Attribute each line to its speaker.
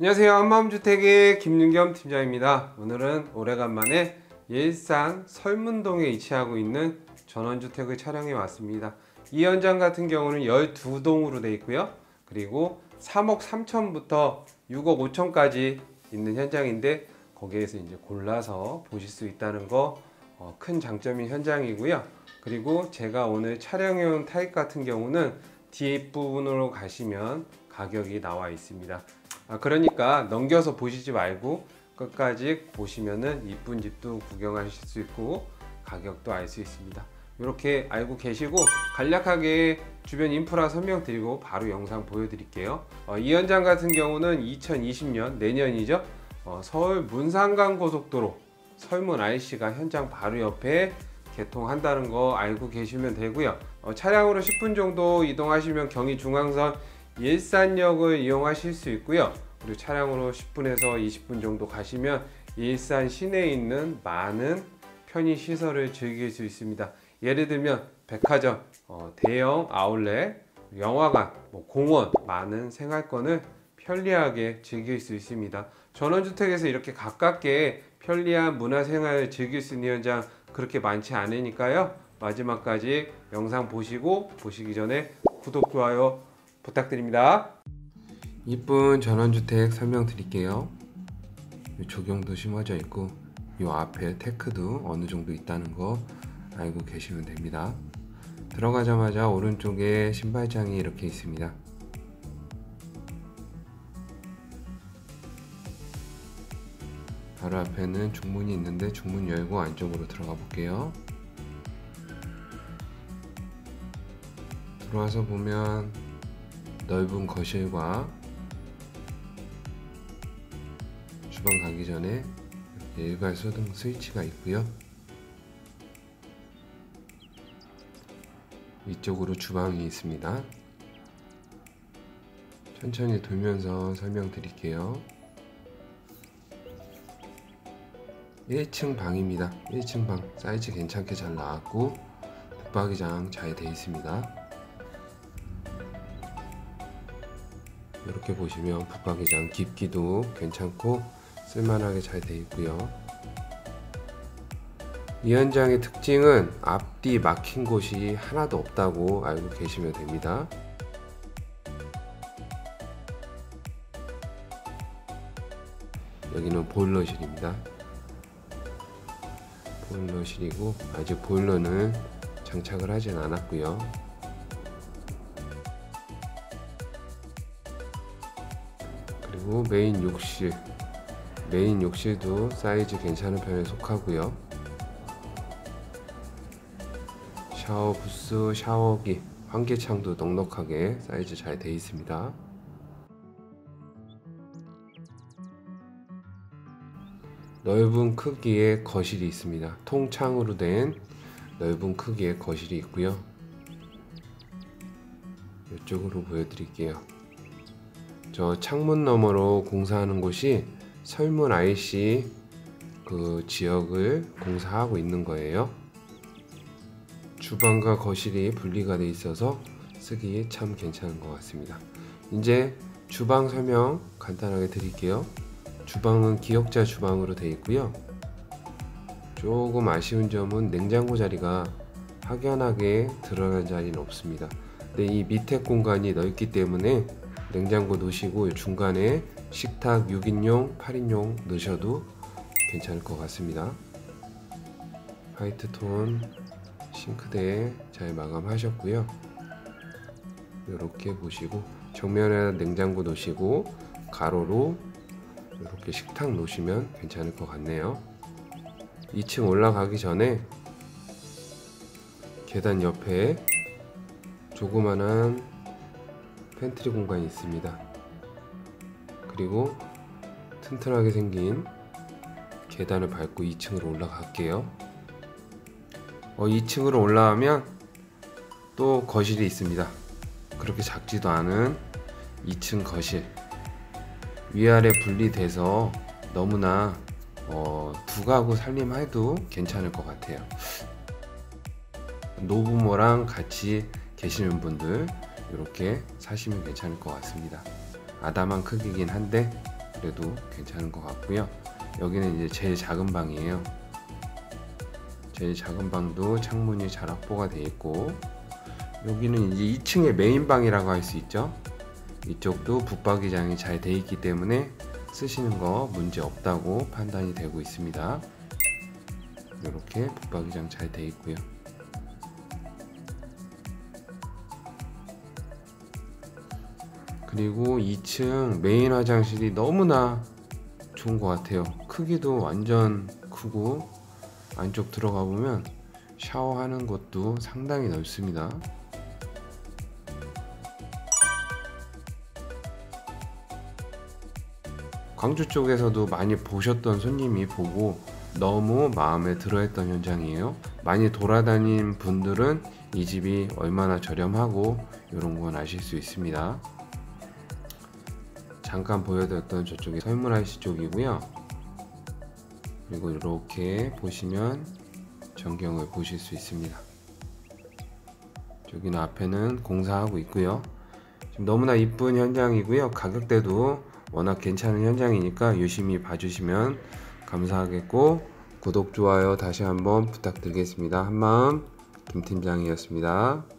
Speaker 1: 안녕하세요. 한마음주택의 김윤겸 팀장입니다. 오늘은 오래간만에 일산 설문동에 위치하고 있는 전원주택을 촬영해 왔습니다. 이 현장 같은 경우는 12동으로 되어 있고요. 그리고 3억 3천부터 6억 5천까지 있는 현장인데 거기에서 이제 골라서 보실 수 있다는 거 큰 장점인 현장이고요. 그리고 제가 오늘 촬영해 온 타입 같은 경우는 뒷부분으로 가시면 가격이 나와 있습니다 아, 그러니까 넘겨서 보시지 말고 끝까지 보시면은 이쁜 집도 구경하실 수 있고 가격도 알 수 있습니다. 이렇게 알고 계시고 간략하게 주변 인프라 설명드리고 바로 영상 보여드릴게요. 어, 이 현장 같은 경우는 2020년 내년이죠. 어, 서울 문산강 고속도로 설문 IC가 현장 바로 옆에 개통한다는 거 알고 계시면 되고요. 어, 차량으로 10분 정도 이동하시면 경의 중앙선 일산역을 이용하실 수 있고요. 그리고 차량으로 10분에서 20분 정도 가시면 일산 시내에 있는 많은 편의 시설을 즐길 수 있습니다. 예를 들면 백화점, 어, 대형 아울렛, 영화관, 뭐 공원, 많은 생활권을 편리하게 즐길 수 있습니다. 전원주택에서 이렇게 가깝게 편리한 문화생활을 즐길 수 있는 현장 그렇게 많지 않으니까요. 마지막까지 영상 보시고 보시기 전에 구독, 좋아요 부탁드립니다. 이쁜 전원주택 설명드릴게요. 조경도 심어져 있고 이 앞에 테크도 어느 정도 있다는 거 알고 계시면 됩니다. 들어가자마자 오른쪽에 신발장이 이렇게 있습니다. 바로 앞에는 중문이 있는데 중문 열고 안쪽으로 들어가 볼게요. 들어와서 보면 넓은 거실과 주방 가기 전에 일괄 소등 스위치가 있고요. 이쪽으로 주방이 있습니다. 천천히 돌면서 설명드릴게요. 1층 방입니다. 1층 방 사이즈 괜찮게 잘 나왔고 붙박이장 잘 되어 있습니다. 이렇게 보시면 붙박이장 깊기도 괜찮고 쓸만하게 잘 되어 있고요. 이 현장의 특징은 앞뒤 막힌 곳이 하나도 없다고 알고 계시면 됩니다. 여기는 보일러실입니다. 보일러실이고 아직 보일러는 장착을 하진 않았고요. 그리고 메인 욕실. 메인 욕실도 사이즈 괜찮은 편에 속하고요. 샤워 부스, 샤워기, 환기창도 넉넉하게 사이즈 잘 되어 있습니다. 넓은 크기의 거실이 있습니다. 통창으로 된 넓은 크기의 거실이 있고요. 이쪽으로 보여드릴게요 저 창문 너머로 공사하는 곳이 설문 IC 그 지역을 공사하고 있는 거예요. 주방과 거실이 분리가 돼 있어서 쓰기 참 괜찮은 것 같습니다. 이제 주방 설명 간단하게 드릴게요. 주방은 기역자 주방으로 되어 있고요. 조금 아쉬운 점은 냉장고 자리가 확연하게 드러난 자리는 없습니다. 근데 이 밑에 공간이 넓기 때문에 냉장고 넣으시고 중간에 식탁 6인용, 8인용 넣으셔도 괜찮을 것 같습니다. 화이트 톤 싱크대 잘 마감하셨고요. 이렇게 보시고 정면에 냉장고 놓으시고 가로로 이렇게 식탁 놓으시면 괜찮을 것 같네요. 2층 올라가기 전에 계단 옆에 조그만한 팬트리 공간이 있습니다. 그리고 튼튼하게 생긴 계단을 밟고 2층으로 올라갈게요. 어, 2층으로 올라가면 또 거실이 있습니다. 그렇게 작지도 않은 2층 거실. 위아래 분리돼서 너무나 어, 두 가구 살림해도 괜찮을 것 같아요. 노부모랑 같이 계시는 분들 이렇게 사시면 괜찮을 것 같습니다. 아담한 크기긴 한데 그래도 괜찮은 것 같고요. 여기는 이제 제일 작은 방이에요. 제일 작은 방도 창문이 잘 확보가 되어 있고 여기는 이제 2층의 메인 방이라고 할 수 있죠. 이쪽도 붙박이장이 잘 되어 있기 때문에 쓰시는 거 문제 없다고 판단이 되고 있습니다. 이렇게 붙박이장 잘 되어 있고요. 그리고 2층 메인 화장실이 너무나 좋은 것 같아요. 크기도 완전 크고 안쪽 들어가 보면 샤워하는 곳도 상당히 넓습니다. 광주 쪽에서도 많이 보셨던 손님이 보고 너무 마음에 들어 했던 현장이에요. 많이 돌아다닌 분들은 이 집이 얼마나 저렴하고 이런 건 아실 수 있습니다. 잠깐 보여드렸던 저쪽이 설문할시 쪽이고요. 그리고 이렇게 보시면 전경을 보실 수 있습니다. 저기는 앞에는 공사하고 있고요. 지금 너무나 이쁜 현장이고요. 가격대도 워낙 괜찮은 현장이니까 유심히 봐주시면 감사하겠고 구독, 좋아요 다시 한번 부탁드리겠습니다. 한마음 김팀장이었습니다.